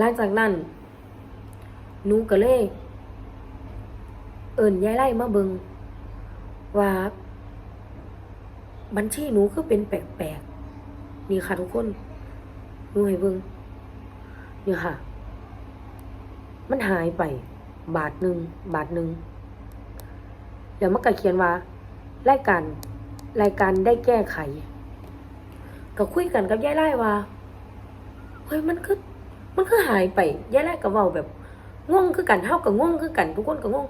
หลังจากนั้นหนูก็เลย เอิ่นยายไล่มาเบิงว่าบัญชีหนูคือเป็นแปลกๆนี่ค่ะทุกคนหนูให้เบิงนี่ค่ะ มันหายไป บาทหนึ่งบาทหนึ่งเดี๋ยวมันก็เขียนว่ารายการรายการได้แก้ไข ก็คุยกันกับยายไล่ว่าเฮ้ยมันคือ มันคือหายไปยายไล่ก็เว้าแบบง่วงคือกันเฮาก็ง่วงคือกัน ทุกคนก็ง่วง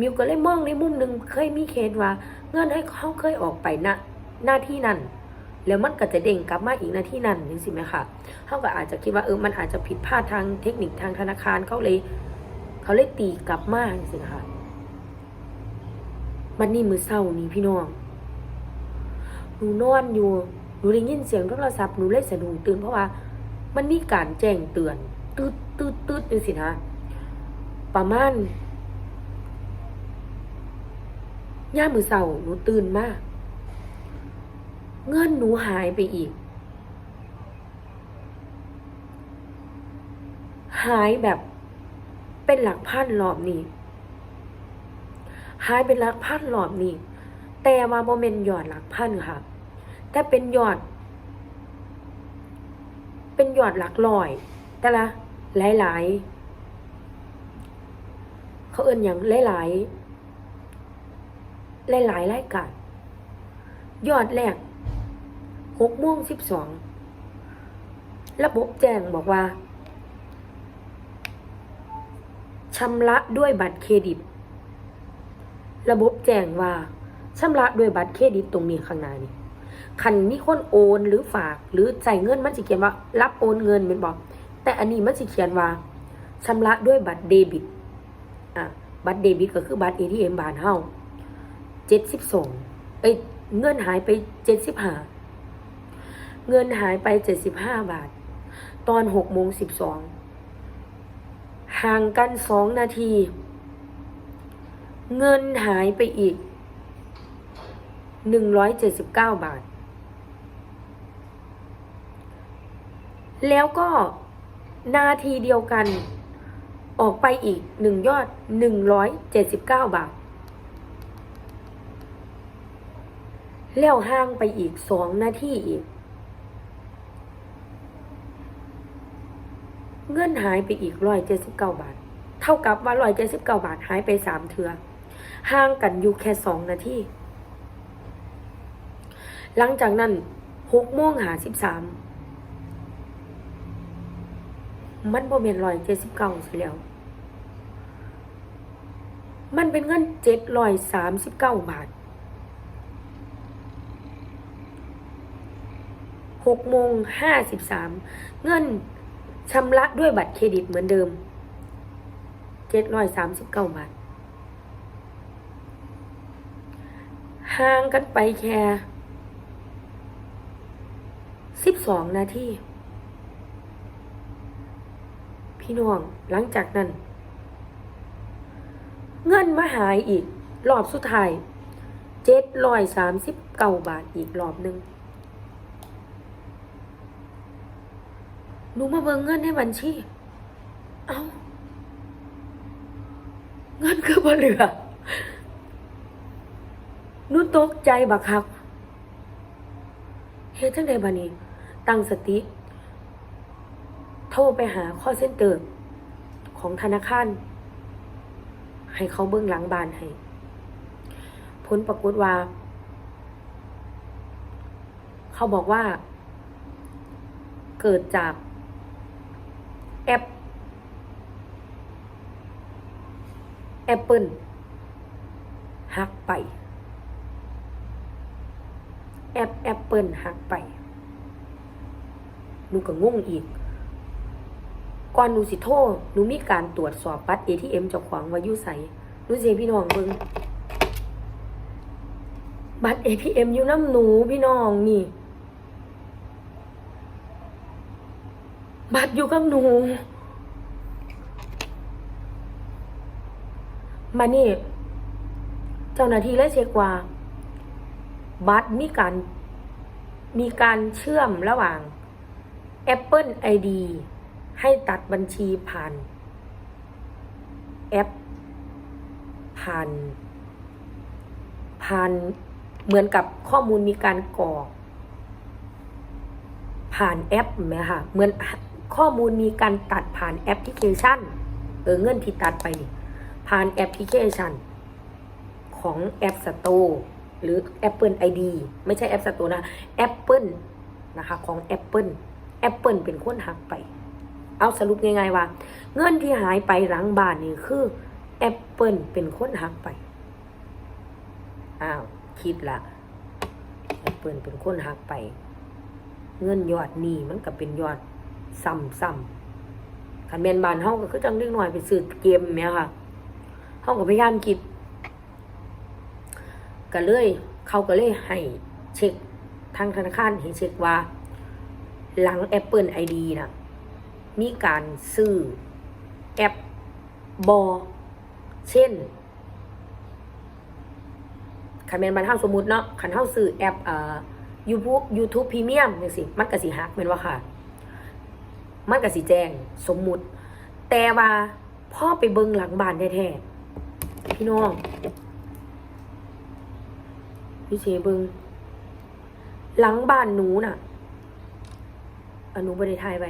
มิวก็เลยมองในมุมหนึ่งเคยมีเคสว่า เงินให้เขาเคยออกไปณหน้าที่นั้นแล้วมันก็จะเด้งกลับมาอีกหน้าที่นั้นนี่สิไหมคะเขาก็อาจจะคิดว่าเออมันอาจจะผิดพลาดทางเทคนิคทางธนาคารเขาเลย เขาเลยตีกลับมาสินะคะมันนี่มือเศร้านี่พี่น้องหนูนอนอยู่หนูได้ยินเสียงโทรศัพท์หนูเลยสะดุ้งตื่นเพราะว่า มันมีการแจ้งเตือนตืดตืดตืดนี่สินะประมาณย่ามือเศร้าหนูตื่นมาก เงินหนูหายไปอีก หายแบบเป็นหลักพันรอบนี้หายเป็นหลักพันรอบนี้แต่ว่าโมเมนต์หยอดหลักพันค่ะ แต่เป็นหยอด เป็นยอดหลักร้อย แต่ละหลายหลายๆเขาเอื่นอย่างหลายหลายหลายหลายรายการยอดแรกหกโมงสิบสองระบบแจ้งบอกว่าชำระด้วยบัตรเครดิต ระบบแจ้งว่าชำระด้วยบัตรเครดิตตรงนี้ข้างหน้านี่ คันมีคนโอนหรือฝาก หรือจ่ายเงินมันจะเขียนว่า รับโอนเงินเป็นบอก แต่อันนี้มันจะเขียนว่าชำระด้วยบัตรเดบิตอะบัตรเดบิตก็คือบัตร ATM บานเฮาเจ็ดสิบสองเอ้ยเงินหายไปเจ็ดสิบห้าเงินหายไปเจ็ดสิบห้าบาท ตอนหกโมงสิบสองห่างกันสองนาที เงินหายไปอีก หนึ่งร้อยเจ็ดสิบเก้าบาท แล้วก็นาทีเดียวกัน ออกไปอีกหนึ่งยอดหนึ่งร้อยเจ็ดสิบเก้าบาท แล้วห่างไปอีกสองนาทีอีก เงินหายไปอีกร้อยเจ็ดสิบเก้าบาท เท่ากับว่าร้อยเจ็ดสิบเก้าบาทหายไปสามเทือห่างกันอยู่แค่สองนาที หลังจากนั้นหกโมงหาสิบสามมันบ่เมนร้อยเจ็ดสิบเก้าสิแล้ว มันเป็นเงินเจ็ดร้อยสามสิบเก้าบาทหกโมงห้าสิบสามเงินชำระด้วยบัตรเครดิตเหมือนเดิมเจ็ดร้อยสามสิบเก้าบาทห่างกันไปแค่ สิบสองนาทีพี่น้องหลังจากนั้น เงินมาหายอีก รอบสุดท้ายเจ็ดร้อยสามสิบเก้าบาทอีกรอบหนึ่งหนูมาเบิงเงินในบัญชี เอา้าเงินคือบ่เหลือหนูตกใจบักคักเฮ็ดจังไดบัดนี้ ตั้งสติ โทรไปหาข้อเส้นเตอร์ของธนาคาร ให้เขาเบิ่งหลังบานให้ผลปรากฏว่า เขาบอกว่า เกิดจากแอปแอปเปิลหักไป แอปแอปเปิลหักไป หนูก็งงอีก ก่อนหนูสิโทรหนูมีการตรวจสอบบัตร ATM เจ้าของวายู่ไสหนูสิให้พี่น้องเบิงบัตร ATM อยู่น้ำหนูพี่น้องนี่ บัตรอยู่กับหนูมานี่ เจ้าหน้าที่เลยเช็คว่า บัตรมีการมีการเชื่อมระหว่าง Apple ID ให้ตัดบัญชีผ่าน แอป ผ่าน ผ่านเหมือนกับข้อมูลมีการกรอกผ่านแอปไหมคะเหมือนข้อมูลมีการตัดผ่านแอปพลิเคชัน เออเงินที่ตัดไปนี่ผ่านแอปพลิเคชัน ของ App Store หรือ Apple ID ไม่ใช่ App Store นะ Apple นะคะ ของ Apple Apple เป็นคนหักไป เอาสรุปง่ายๆว่า เงินที่หายไปหลังบ้านนี่คือ Apple เป็นคนหักไป อ้าว คิดละ Apple เป็นคนหักไป เงินยอดหนี้มันก็เป็นยอดซ้ำซ้ำคันแมนบานเฮาก็คือจังเล็กหน่อยไปซื้อเกมเนี่ยค่ะเฮาก็พยายามคิดก็เลย เขาก็เลยให้เช็คทางธนาคารให้เช็คว่า หลัง Apple ID นะมีการซื้อแอปบอเช่นคันแมนบานเฮาสมมุติเนาะคันเฮาซื้อแอปเอ่อ YouTube YouTube Premium จังซี่มันก็สิหักแม่นว่าค่ะ มันก็สิแจ้งสมมุติ แต่ว่าพ่อไปเบิงหลังบ้านแท้ๆพี่น้องพี่เชเบิงหลังบ้านหนูน่ะ อนุบริไทยไป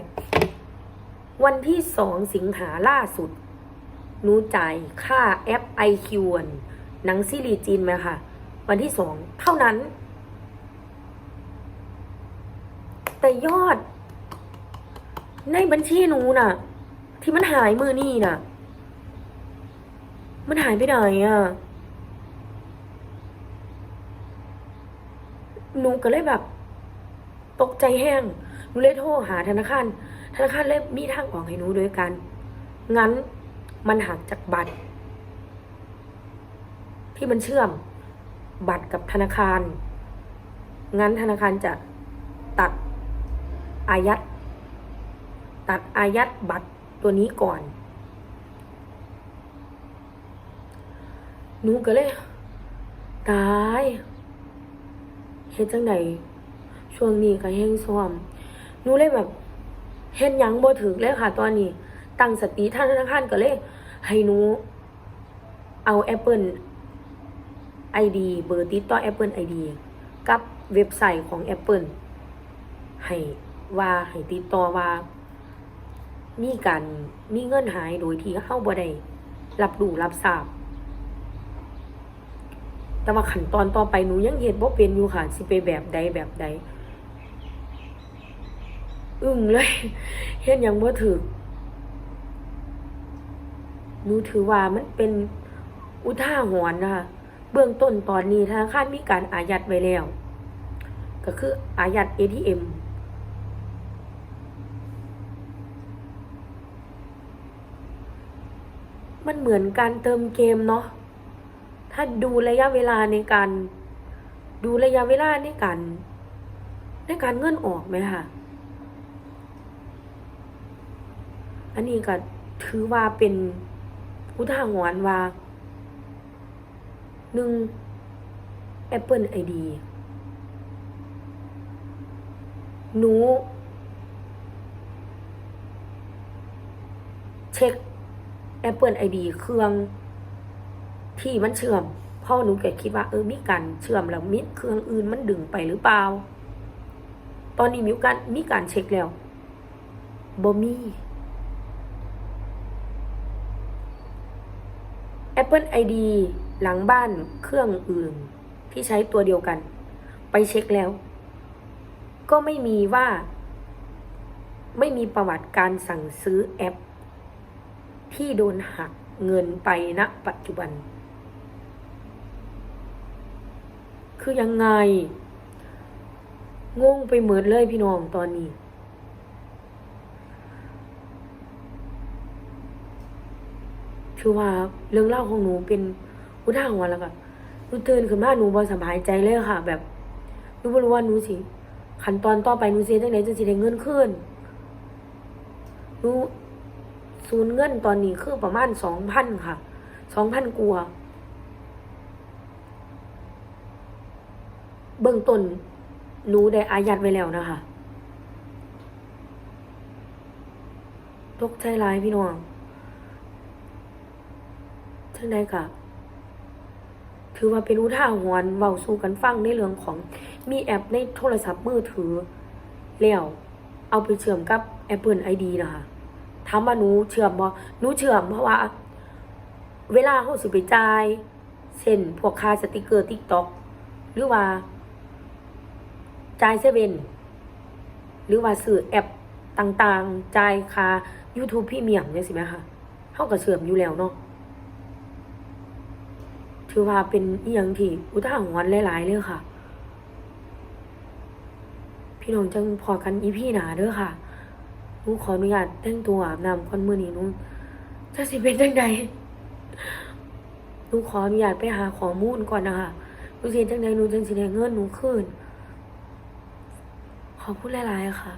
วันที่สองสิงหาล่าสุด หนูจ่ายค่าแอป IQ หนังซีรีส์จีนไหมค่ะ วันที่สองเท่านั้น แต่ยอด ในบัญชีหนูน่ะ ที่มันหายมือนี่น่ะ มันหายไปไหนอะหนูก็เลยแบบ ตกใจแห้ง นูเลยโทรหาธนาคาร ธนาคารเลยมีทางออกให้หนูโดยการ งั้นมันหักจากบัตร ที่มันเชื่อมบัตรกับธนาคาร งั้นธนาคารจะตัดอายัด ตัดอายัดบัตรตัวนี้ก่อน หนูก็เลย ตาย เฮ็ดจังไดช่วงนี้ก็แห้งซ้อม หนูเลยแบบเฮ็ดยังบ่ถึกเลยค่ะ ตอนนี้ ตั้งสติท่างธนาคารก็เลย ให้หนู เอา Apple ID เบอร์ติดต่อ Apple ID กับเว็บไซต์ของ Apple ให้ว่าให้ติดต่อว่า มีการมีเงินหายโดยที่เข้าบ่ได้รับรู้รับทราบ แต่ว่าขั้นตอนต่อไปหนูยังเฮ็ดบ่เป็นอยู่ค่ะ สิไปแบบใดแบบใด อึ้งเลยเฮ็ดยังบ่ถูกหนูถือว่ามันเป็นอุท่าหรณ์นะคะเบื้องต้นตอนนี้ธนาคารมีการอายัดไว้แล้ว ก็คืออายัด ATM มันเหมือนการเติมเกมเนาะ ถ้าดูระยะเวลาในการ ดูระยะเวลาในการในการเงินออกไหมคะ อันนี้ก็ถือว่าเป็นอุทาหรณ์ว่าหนึ่ง Apple ID หนู เช็ค Apple ID เครื่องที่มันเชื่อมพ่อหนูแกคิดว่าเออมีการเชื่อมแล้วมิเครื่องอื่นมันดึงไปหรือเปล่า ตอนนี้มีการมีการเช็คแล้วบ่มี Apple ID หลังบ้านเครื่องอื่น ที่ใช้ตัวเดียวกัน ไปเช็คแล้ว ก็ไม่มีว่า ไม่มีประวัติการสั่งซื้อแอป ที่โดนหักเงินไปณปัจจุบัน คือยังไง งงไปเหมือนเลยพี่น้องตอนนี้ คือว่าเรื่องเล่าของหนูเป็นอุทาหรณ์แล้วก็หนูตื่นขึ้นมาหนูบ่สบายใจเลยค่ะ แบบหนูบ่รู้ว่าหนูสิขั้นตอนต่อไปหนูสิเฮ็ดจังไดจังสิได้เงินคืนหนูสูญเงินตอนนี้คือประมาณสองพันค่ะสองพันกว่าเบื้องต้นหนูได้อายัดไว้แล้วนะคะตกใจหลายพี่น้อง จังใดกะถือว่าเป็นอุทาหรณ์เว้าสู่กันฟังในเรื่องของมีแอปในโทรศัพท์มือถือ แล้วเอาไปเชื่อมกับ Apple ID นะคะถามว่าหนูเชื่อมบ่หนูเชื่อมเพราะว่า เวลาเขาสิไปจ่ายเช่นพวกค่าสติกเกอร์ TikTok หรือว่าจ่ายเซเว่นหรือว่าซื้อแอปต่างๆจ่ายค่า YouTube พรีเมียมเนี่ยสิไหมคะเขาก็เชื่อมอยู่แล้วเนาะ ถือว่าเป็นอีหยังที่อุทาหรณ์หลาย ๆเลยค่ะ พี่น้องจังพอกันอีพี่หนาเด้อค่ะหนูขออนุญาตแต่งตัวอาบน้ำก่อนมือนี้หนูจะสิเป็นจังใดหนูขออนุญาตไปหาข้อมูลก่อนนะคะหนูเฮ็ดจังใดหนูจังสิได้เงินหนูคืนขอบคุณหลาย ๆ ค่ะ